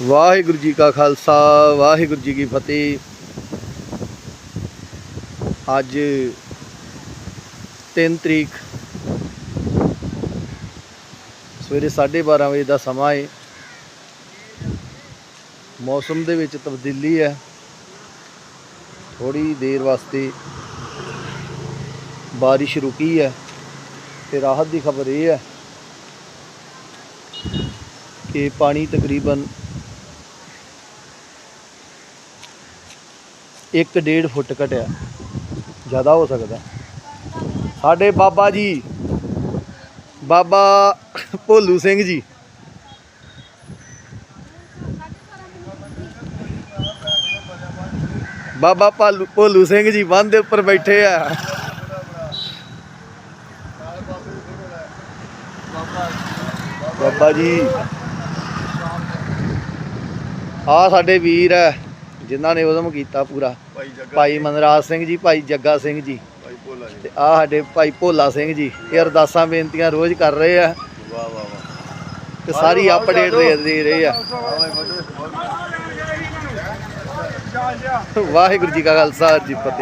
ਵਾਹਿਗੁਰੂ ਜੀ ਕਾ ਖਾਲਸਾ, ਵਾਹਿਗੁਰੂ ਜੀ ਕੀ ਫਤਿਹ। ਅੱਜ 3 ਤਰੀਕ, ਸਵੇਰੇ 12:30 ਵਜੇ ਦਾ ਸਮਾਂ ਹੈ ਮੌਸਮ ਦੇ ਵਿੱਚ ਤਬਦੀਲੀ ਹੈ। ਥੋੜੀ ਦੇਰ ਵਾਸਤੇ ਬਾਰਿਸ਼ ਰੁਕੀ ਹੈ ਤੇ ਰਾਹਤ ਦੀ ਖਬਰ ਇਹ ਹੈ ਕਿ ਪਾਣੀ ਤਕਰੀਬਨ 1.5 ਫੁੱਟ ਘਟਿਆ। ਜ਼ਿਆਦਾ ਹੋ ਸਕਦਾ। ਸਾਡੇ ਬਾਬਾ ਜੀ, ਬਾਬਾ ਭੋਲੂ ਸਿੰਘ ਜੀ। ਬਾਬਾ ਭਾਲੂ, ਭੋਲੂ ਸਿੰਘ ਜੀ ਬੰਦ ਦੇ ਉੱਪਰ ਬੈਠੇ ਆ। ਬਾਬਾ ਜੀ, ਆ ਸਾਡੇ ਵੀਰ ਹੈ ਜਿਨ੍ਹਾਂ ਨੇ ਉਦਮ ਕੀਤਾ ਪੂਰਾ। ਭਾਈ ਜੱਗਾ ਭਾਈ ਮਨਰਾਜ ਸਿੰਘ ਜੀ ਭਾਈ ਜੱਗਾ ਸਿੰਘ ਜੀ। ਭਾਈ ਭੋਲਾ ਜੀ। ਤੇ ਆ ਸਾਡੇ ਭਾਈ ਭੋਲਾ ਸਿੰਘ ਜੀ ਇਹ ਅਰਦਾਸਾਂ ਬੇਨਤੀਆਂ ਰੋਜ਼ ਕਰ ਰਹੇ ਆ। ਵਾਹ ਵਾਹ ਵਾਹ। ਤੇ ਸਾਰੀ ਅਪਡੇਟ ਦੇ ਦੇ ਰਹੇ ਆ। ਵਾਹਿਗੁਰੂ ਜੀ ਕਾ ਖਾਲਸਾ ਜੀ ਫਤਿਹ।